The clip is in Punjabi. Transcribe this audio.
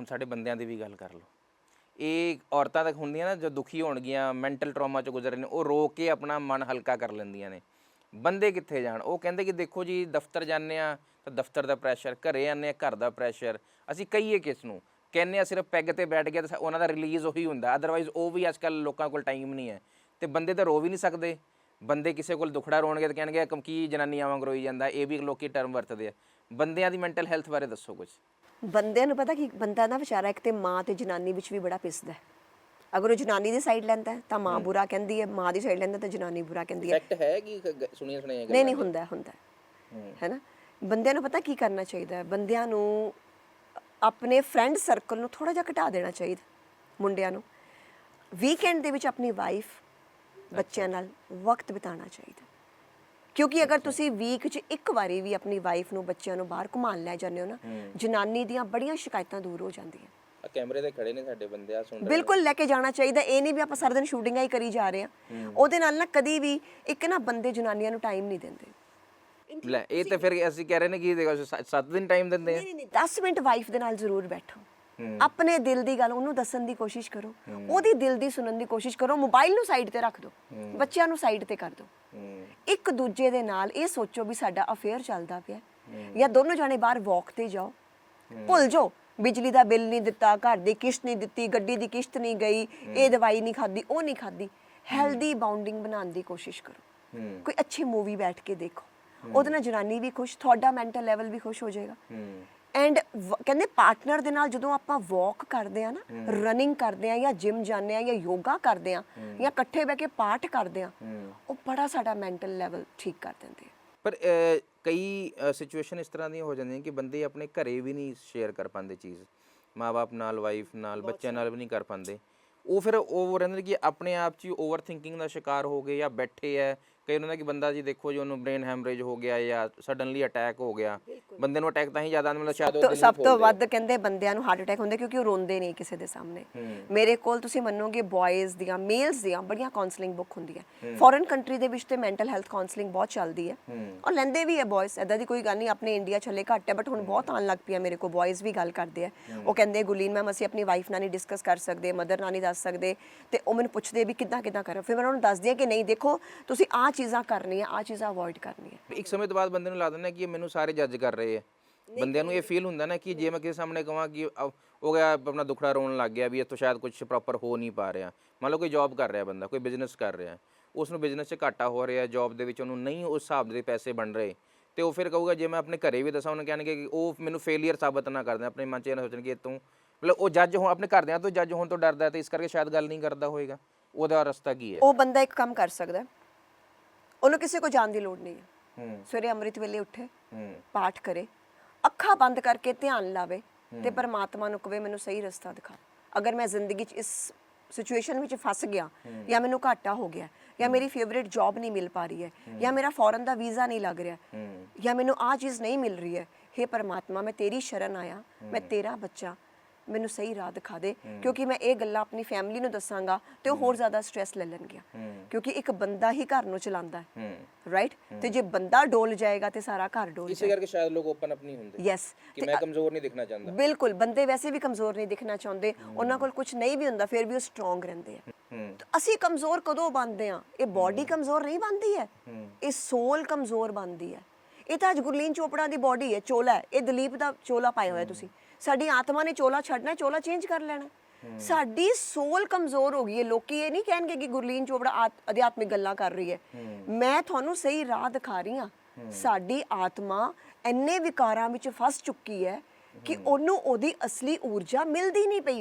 ਹੁਣ ਸਾਡੇ ਬੰਦਿਆਂ ਦੀ ਵੀ ਗੱਲ ਕਰ ਲਓ। ਇਹ ਔਰਤਾਂ ਤੱਕ ਹੁੰਦੀਆਂ ਨਾ, ਜੋ ਦੁਖੀ ਹੋਣਗੀਆਂ ਮੈਂਟਲ ਟਰਾਮਾ 'ਚੋਂ ਗੁਜ਼ਰ ਰਹੇ ਨੇ ਉਹ ਰੋ ਕੇ ਆਪਣਾ ਮਨ ਹਲਕਾ ਕਰ ਲੈਂਦੀਆਂ ਨੇ। ਬੰਦੇ ਕਿੱਥੇ ਜਾਣ? ਉਹ ਕਹਿੰਦੇ ਕਿ ਦੇਖੋ ਜੀ, ਦਫ਼ਤਰ ਜਾਂਦੇ ਆ ਤਾਂ ਦਫ਼ਤਰ ਦਾ ਪ੍ਰੈਸ਼ਰ ਘਰੇ ਆਉਂਦੇ ਆ ਘਰ ਦਾ ਪ੍ਰੈਸ਼ਰ ਅਸੀਂ ਕਹੀਏ ਕਿਸ ਨੂੰ? ਕਹਿੰਦੇ ਆ ਸਿਰਫ ਪੈਗ ਤੇ ਬੈਠ ਗਿਆ ਤਾਂ ਉਹਨਾਂ ਦਾ ਰਿਲੀਜ਼ ਉਹੀ ਹੁੰਦਾ। ਅਦਰਵਾਈਜ਼ ਉਹ ਵੀ ਅੱਜਕੱਲ ਲੋਕਾਂ ਕੋਲ ਟਾਈਮ ਨਹੀਂ ਹੈ। ਤੇ ਬੰਦੇ ਤਾਂ ਰੋ ਵੀ ਨਹੀਂ ਸਕਦੇ। ਬੰਦੇ ਕਿਸੇ ਕੋਲ ਦੁਖੜਾ ਰੋਣਗੇ ਤਾਂ ਕਹਿਣਗੇ ਕਮ ਕੀ ਜਨਾਨੀਆਂ ਵਾਂਗ ਰੋਈ ਜਾਂਦਾ, ਇਹ ਵੀ ਲੋਕੀ ਟਰਮ ਵਰਤਦੇ ਆ। ਬੰਦਿਆਂ ਦੀ ਮੈਂਟਲ ਹੈਲਥ ਬਾਰੇ ਦੱਸੋ ਕੁਝ ਬੰਦਿਆਂ ਨੂੰ ਪਤਾ ਕਿ ਬੰਦਾ ਨਾ ਵਿਚਾਰਾ ਇੱਕ ਤੇ ਮਾਂ ਤੇ ਜਨਾਨੀ ਵਿੱਚ ਵੀ ਬੜਾ ਪਿਸਦਾ ਹੈ। ਅਗਰ ਉਹ ਜਨਾਨੀ ਦੀ ਸਾਈਡ ਲੈਂਦਾ ਹੈ ਤਾਂ ਮਾਂ ਬੁਰਾ ਕਹਿੰਦੀ ਹੈ ਮਾਂ ਦੀ ਸਾਈਡ ਲੈਂਦਾ ਤਾਂ ਜਨਾਨੀ ਬੁਰਾ ਕਹਿੰਦੀ ਹੈ। ਫੈਕਟ ਹੈ ਕਿ ਸੁਣੀਆਂ ਸੁਣਾਈਆਂ ਨਹੀਂ ਨਹੀਂ ਹੁੰਦਾ ਹੁੰਦਾ। ਹੈ। ਹੈ ਨਾ? ਬੰਦਿਆਂ ਨੂੰ ਪਤਾ ਕੀ ਕਰਨਾ ਚਾਹੀਦਾ ਹੈ? ਬੰਦਿਆਂ ਨੂੰ ਆਪਣੇ ਫਰੈਂਡ ਸਰਕਲ ਨੂੰ ਥੋੜਾ ਜਿਹਾ ਘਟਾ ਦੇਣਾ ਚਾਹੀਦਾ ਮੁੰਡਿਆਂ ਨੂੰ। ਵੀਕਐਂਡ ਦੇ ਵਿੱਚ ਆਪਣੀ ਵਾਈਫ ਬੱਚਿਆਂ ਨਾਲ ਵਕਤ ਬਿਤਾਉਣਾ ਚਾਹੀਦਾ ਕਿਉਂਕਿ ਅਗਰ ਤੁਸੀਂ ਵੀਕ 'ਚ ਇੱਕ ਵਾਰੀ ਵੀ ਆਪਣੀ ਵਾਈਫ ਨੂੰ ਬੱਚਿਆਂ ਨੂੰ ਬਾਹਰ ਘੁਮਾਉਣ ਲੈ ਜਾਂਦੇ ਹੋ ਨਾ ਜਨਾਨੀ ਦੀਆਂ ਬੜੀਆਂ ਸ਼ਿਕਾਇਤਾਂ ਦੂਰ ਹੋ ਜਾਂਦੀਆਂ। ਆ ਕੈਮਰੇ ਤੇ ਖੜੇ ਨੇ ਸਾਡੇ ਬੰਦੇ ਆ ਸੁਣ ਬਿਲਕੁਲ ਲੈ ਕੇ ਜਾਣਾ ਚਾਹੀਦਾ। ਇਹ ਨਹੀਂ ਵੀ ਆਪਾਂ ਸਾਰਾ ਦਿਨ ਸ਼ੂਟਿੰਗਾਂ ਹੀ ਕਰੀ ਜਾ ਰਹੇ ਹਾਂ। ਉਹਦੇ ਨਾਲ ਨਾ ਕਦੀ ਵੀ ਇੱਕ ਨਾ ਬੰਦੇ ਜਨਾਨੀਆਂ ਨੂੰ ਟਾਈਮ ਨਹੀਂ ਦਿੰਦੇ। ਲੈ ਇਹ ਤਾਂ ਫਿਰ ਅਸੀਂ ਕਹਿ ਰਹੇ ਨੇ ਕਿ ਦੇਖੋ 7 ਦਿਨ ਟਾਈਮ ਦਿੰਦੇ ਆ। ਨਹੀਂ ਨਹੀਂ 10 ਮਿੰਟ ਵਾਈਫ ਦੇ ਨਾਲ ਜ਼ਰੂਰ ਬੈਠੋ। ਆਪਣੇ ਦਿਲ ਦੀ ਗੱਲ ਉਹਨੂੰ ਦੱਸਣ ਦੀ ਕੋਸ਼ਿਸ਼ ਕਰੋ। ਉਹਦੀ ਦਿਲ ਦੀ ਸੁਣਨ ਦੀ ਕੋਸ਼ਿਸ਼ ਕਰੋ। ਮੋਬਾਈਲ ਨੂੰ ਸਾਈਡ ਤੇ ਰੱਖ ਦਿਓ। ਬੱਚਿਆਂ ਨੂੰ ਸਾਈਡ ਤੇ ਕਰ ਦਿਓ। ਇੱਕ ਦੂਜੇ ਦੇ ਨਾਲ ਇਹ ਸੋਚੋ ਵੀ ਸਾਡਾ ਅਫੇਅਰ ਚੱਲਦਾ ਪਿਆ ਜਾਂ ਦੋਨੋਂ ਜਾਣੇ ਬਾਹਰ ਵਾਕ ਤੇ ਜਾਓ। ਭੁੱਲ ਜਾਓ। ਬਿਜਲੀ ਦਾ ਬਿੱਲ ਨਹੀਂ ਦਿੱਤਾ ਘਰ ਦੀ ਕਿਸ਼ਤ ਨਹੀਂ ਦਿੱਤੀ ਗੱਡੀ ਦੀ ਕਿਸ਼ਤ ਨਹੀਂ ਗਈ ਇਹ ਦਵਾਈ ਨਹੀਂ ਖਾਦੀ ਉਹ ਨਹੀਂ ਖਾਦੀ ਹੈਲਦੀ ਬਾਉਂਡਿੰਗ ਬਣਾਉਣ ਦੀ ਕੋਸ਼ਿਸ਼ ਕਰੋ। ਕੋਈ ਅੱਛੀ ਮੂਵੀ ਬੈਠ ਕੇ ਦੇਖੋ। ਉਹਦੇ ਨਾਲ ਜਨਾਨੀ ਵੀ ਖੁਸ਼ ਤੁਹਾਡਾ ਮੈਂਟਲ ਲੈਵਲ ਵੀ ਖੁਸ਼ ਹੋ ਜਾਏਗਾ। ਐਂਡ ਕਹਿੰਦੇ ਪਾਰਟਨਰ ਦੇ ਨਾਲ ਜਦੋਂ ਆਪਾਂ ਵਾਕ ਕਰਦੇ ਆ ਨਾ ਰਨਿੰਗ ਕਰਦੇ ਆ ਜਾਂ ਜਿਮ ਜਾਂਦੇ ਆ ਜਾਂ ਯੋਗਾ ਕਰਦੇ ਆ ਜਾਂ ਇਕੱਠੇ ਬਹਿ ਕੇ ਪਾਠ ਕਰਦੇ ਆ ਉਹ ਬੜਾ ਸਾਡਾ ਮੈਂਟਲ ਲੈਵਲ ਠੀਕ ਕਰ ਦਿੰਦੇ ਆ। ਪਰ ਕਈ ਸਿਚੁਏਸ਼ਨ ਇਸ ਤਰ੍ਹਾਂ ਦੀਆਂ ਹੋ ਜਾਂਦੀਆਂ ਕਿ ਬੰਦੇ ਆਪਣੇ ਘਰੇ ਵੀ ਨਹੀਂ ਸ਼ੇਅਰ ਕਰ ਪਾਉਂਦੇ ਚੀਜ਼। ਮਾਪੇ ਨਾਲ ਵਾਈਫ ਨਾਲ ਬੱਚਿਆਂ ਨਾਲ ਵੀ ਨਹੀਂ ਕਰ ਪਾਉਂਦੇ। ਉਹ ਫਿਰ ਉਹ ਰਹਿੰਦੇ ਕਿ ਆਪਣੇ ਆਪ 'ਚ ਹੀ ਓਵਰ ਥਿੰਕਿੰਗ ਦਾ ਸ਼ਿਕਾਰ ਹੋ ਗਏ ਜਾਂ ਬੈਠੇ ਐ ਕਈ ਉਹਨਾਂ ਦਾ ਕਿ ਬੰਦਾ ਜੀ ਦੇਖੋ ਜੀ ਉਹਨੂੰ ਬ੍ਰੇਨ ਹੈਮਰੇਜ ਹੋ ਗਿਆ ਜਾਂ ਸਡਨਲੀ ਅਟੈਕ ਹੋ ਗਿਆ। ਬੰਦੇ ਨੂੰ ਅਟੈਕ ਤਾਂ ਹੀ ਜ਼ਿਆਦਾ ਮਤਲਬ ਸ਼ਾਇਦ ਉਹ ਸਭ ਤੋਂ ਵੱਧ ਕਹਿੰਦੇ ਬੰਦਿਆਂ ਨੂੰ ਹਾਰਟ ਅਟੈਕ ਹੁੰਦਾ ਕਿਉਂਕਿ ਉਹ ਰੋਂਦੇ ਨਹੀਂ ਕਿਸੇ ਦੇ ਸਾਹਮਣੇ। ਮੇਰੇ ਕੋਲ ਤੁਸੀਂ ਮੰਨੋਗੇ ਬॉयਜ਼ ਦੀਆਂ ਮੇਲਸ ਦੀਆਂ ਬੜੀਆਂ ਕਾਉਂਸਲਿੰਗ ਬੁੱਕ ਹੁੰਦੀਆਂ। ਫੋਰਨ ਕੰਟਰੀ ਦੇ ਵਿੱਚ ਤੇ ਮੈਂਟਲ ਹੈਲਥ ਕਾਉਂਸਲਿੰਗ ਬਹੁਤ ਚੱਲਦੀ ਹੈ। ਔਰ ਲੈਂਦੇ ਵੀ ਹੈ ਬॉयਜ਼ ਐਦਾਂ ਦੀ ਕੋਈ ਗੱਲ ਨਹੀਂ ਆਪਣੇ ਇੰਡੀਆ ਚੱਲੇ ਘੱਟ ਹੈ ਬਟ ਹੁਣ ਬਹੁਤ ਆਣ ਲੱਗ ਪਿਆ ਮੇਰੇ ਕੋਲ ਬॉयਜ਼ ਵੀ ਗੱਲ ਕਰਦੇ ਆ। ਉਹ ਕਹਿੰਦੇ ਗੁਲੀਨ ਮੈਮ ਅਸੀਂ ਆਪਣੀ ਵਾਈਫ ਨਾਲ ਨਹੀਂ ਡਿਸਕਸ ਕਰ ਸਕਦੇ ਮਦਰ ਨਾਲ ਨਹੀਂ ਦੱਸ ਸਕਦੇ। ਤੇ ਉਹ ਮੈਨੂੰ ਪੁੱਛਦੇ ਵੀ ਕਿੱਦਾਂ ਕਿੱਦਾਂ ਕਰਾਂ। ਫਿਰ ਮੈਂ ਉਹਨਾਂ ਨੂੰ ਦੱਸਦੀ ਆ ਕਿ ਨਹੀਂ ਦੇਖੋ ਤੁਸੀਂ ਆ ਚੀਜ਼ਾਂ ਕਰਨੀਆਂ ਆਹ ਚੀਜ਼ਾਂ ਅਵੋਇਡ ਕਰਨੀਆਂ। ਇੱਕ ਸਮੇਂ ਤੋਂ ਬਾਅਦ ਬੰਦੇ ਨੂੰ ਲਾ ਦਿੰਦਾ ਕਿ ਇਹ ਮੈਨੂੰ ਸਾਰੇ ਜੱਜ ਕਰ ਰਹੇ ਆ। ਬੰਦਿਆਂ ਨੂੰ ਇਹ ਫੀਲ ਹੁੰਦਾ ਨਾ ਕਿ ਜੇ ਮੈਂ ਕਿਸੇ ਸਾਹਮਣੇ ਕਹਾਂ ਕਿ ਅ- ਉਹ ਗਿਆ ਆਪਣਾ ਦੁਖੜਾ ਰੋਣ ਲੱਗ ਗਿਆ ਵੀ ਇਹ ਤੋਂ ਸ਼ਾਇਦ ਕੁਝ ਪ੍ਰੋਪਰ ਹੋ ਨਹੀਂ ਪਾ ਰਿਹਾ। ਮੰਨ ਲਓ ਕੋਈ ਜੌਬ ਕਰ ਰਿਹਾ ਬੰਦਾ ਕੋਈ ਬਿਜ਼ਨਸ ਕਰ ਰਿਹਾ। ਉਸ ਨੂੰ ਬਿਜ਼ਨਸ 'ਚ ਘਾਟਾ ਹੋ ਰਿਹਾ ਜੌਬ ਦੇ ਵਿੱਚ ਉਹਨੂੰ ਨਹੀਂ ਉਸ ਹਿਸਾਬ ਦੇ ਪੈਸੇ ਬਣ ਰਹੇ। ਤੇ ਉਹ ਫਿਰ ਕਹੂਗਾ ਜੇ ਮੈਂ ਆਪਣੇ ਘਰੇ ਵੀ ਦੱਸਾਂ ਉਹਨੂੰ ਕਹਿਣਗੇ ਕਿ ਉਹ ਮੈਨੂੰ ਫੇਲਿਅਰ ਸਾਬਤ ਨਾ ਕਰ ਆਪਣੇ ਮਨ 'ਚ ਇਹ ਨਾ ਸੋਚਣ ਕਿ ਤੂੰ ਮਤਲਬ ਉਹ ਜੱਜ ਹੋ ਆਪਣੇ ਘਰਦਿਆਂ ਤੋਂ ਜੱਜ ਹੋਣ ਤੋਂ ਡਰਦਾ ਹੈ ਤੇ ਇਸ ਕਰਕੇ ਸ਼ਾਇਦ ਗੱਲ ਨਹੀਂ ਕਰਦਾ ਹੋਏਗਾ। ਉਹਦਾ ਰਸਤਾ ਕੀ ਹੈ? ਉਹ ਬੰਦਾ ਇੱਕ ਕੰਮ ਕਰ ਸਕਦਾ ਹੈ। ਉਹਨੂੰ ਕਿਸੇ ਕੋ ਜਾਣ ਦੀ ਲੋੜ ਨਹੀਂ ਹੈ। ਹੂੰ। ਸਵੇਰੇ ਅੰਮ੍ਰਿਤ ਵੇਲੇ ਉੱਠੇ ਹੂੰ। ਪਾਠ ਕਰੇ ਅੱਖਾਂ ਬੰਦ ਕਰਕੇ ਧਿਆਨ ਲਾਵੇ ਤੇ ਪਰਮਾਤਮਾ ਨੂੰ ਕਵੇ ਮੈਨੂੰ ਸਹੀ ਰਸਤਾ ਦਿਖਾ। ਅਗਰ ਮੈਂ ਜ਼ਿੰਦਗੀ 'ਚ ਇਸ ਸਿਚੁਏਸ਼ਨ ਵਿੱਚ ਫਸ ਗਿਆ ਜਾਂ ਮੈਨੂੰ ਘਾਟਾ ਹੋ ਗਿਆ ਜਾਂ ਮੇਰੀ ਫੇਵਰਿਟ ਜੌਬ ਨਹੀਂ ਮਿਲ ਪਾ ਰਹੀ ਹੈ ਜਾਂ ਮੇਰਾ ਫੋਰਨ ਦਾ ਵੀਜ਼ਾ ਨਹੀਂ ਲੱਗ ਰਿਹਾ ਹੂੰ। ਜਾਂ ਮੈਨੂੰ ਆਹ ਚੀਜ਼ ਨਹੀਂ ਮਿਲ ਰਹੀ ਹੈ हे ਪਰਮਾਤਮਾ ਮੈਂ ਤੇਰੀ ਸ਼ਰਨ ਆਇਆ ਮੈਂ ਤੇਰਾ ਬੱਚਾ ਮੈਨੂੰ ਸਹੀ ਰਾਹ ਦਿਖਾ ਦੇ ਕਿਉਂਕਿ ਮੈਂ ਇਹ ਗੱਲਾਂ ਆਪਣੀ ਫੈਮਿਲੀ ਨੂੰ ਦੱਸਾਂਗਾ ਤੇ ਉਹ ਹੋਰ ਜ਼ਿਆਦਾ ਸਟ੍ਰੈਸ ਲੈ ਲੈਣਗੇ ਕਿਉਂਕਿ ਇੱਕ ਬੰਦਾ ਹੀ ਘਰ ਨੂੰ ਚਲਾਉਂਦਾ ਹੈ ਰਾਈਟ ਤੇ ਜੇ ਬੰਦਾ ਡੋਲ ਜਾਏਗਾ ਤੇ ਸਾਰਾ ਘਰ ਡੋਲ ਇਸੇ ਕਰਕੇ ਸ਼ਾਇਦ ਲੋਕ ਓਪਨ ਅਪ ਨਹੀਂ ਹੁੰਦੇ ਯੈਸ ਕਿ ਮੈਂ ਕਮਜ਼ੋਰ ਨਹੀਂ ਦਿਖਣਾ ਚਾਹੁੰਦਾ। ਬਿਲਕੁਲ ਬੰਦੇ ਵੈਸੇ ਵੀ ਕਮਜ਼ੋਰ ਨਹੀਂ ਦਿਖਣਾ ਚਾਹੁੰਦੇ ਉਹਨਾਂ ਕੋਲ ਕੁਝ ਨਹੀਂ ਵੀ ਹੁੰਦਾ ਫਿਰ ਵੀ ਉਹ ਸਟਰੋਂਗ ਰਹਿੰਦੇ ਆ। ਅਸੀਂ ਕਮਜ਼ੋਰ ਕਦੋਂ ਬਣਦੇ ਆ ਇਹ ਬਾਡੀ ਕਮਜ਼ੋਰ ਨਹੀਂ ਬਣਦੀ ਹੈ? ਇਹ ਸੋਲ ਕਮਜ਼ੋਰ ਬਣਦੀ ਹੈ। ਇਹ ਤਾਂ ਅੱਜ ਗੁਰਲੀਨ ਚੋਪੜਾ ਦੀ ਬਾਡੀ ਹੈ ਚੋਲਾ ਹੈ। ਇਹ ਦਲੀਪ ਦਾ ਚੋਲਾ ਪਾਇਆ ਹੋਇਆ ਤੁਸੀਂ। ਸਾਡੀ ਆਤਮਾ ਨੇ ਚੋਲਾ ਛੱਡਣਾ ਚੋਲਾ ਚੇਂਜ ਕਰ ਲੈਣਾ। ਸਾਡੀ ਸੋਲ ਕਮਜ਼ੋਰ ਹੋ ਗਈ ਹੈ। ਲੋਕੀ ਇਹ ਨਹੀਂ ਕਹਿਣਗੇ ਕਿ ਗੁਰਲੀਨ ਚੋਪੜਾ ਆਤ- ਅਧਿਆਤਮਿਕ ਗੱਲਾਂ ਕਰ ਰਹੀ ਹੈ। ਮੈਂ ਤੁਹਾਨੂੰ ਸਹੀ ਰਾਹ ਦਿਖਾ ਰਹੀ ਹਾਂ। ਸਾਡੀ ਆਤਮਾ ਇੰਨੇ ਵਿਕਾਰਾਂ ਵਿੱਚ ਫਸ ਚੁੱਕੀ ਹੈ ਕਿ ਉਹਨੂੰ ਉਹਦੀ ਅਸਲੀ ਊਰਜਾ ਮਿਲਦੀ ਨਹੀਂ ਪਈ ਹੈ।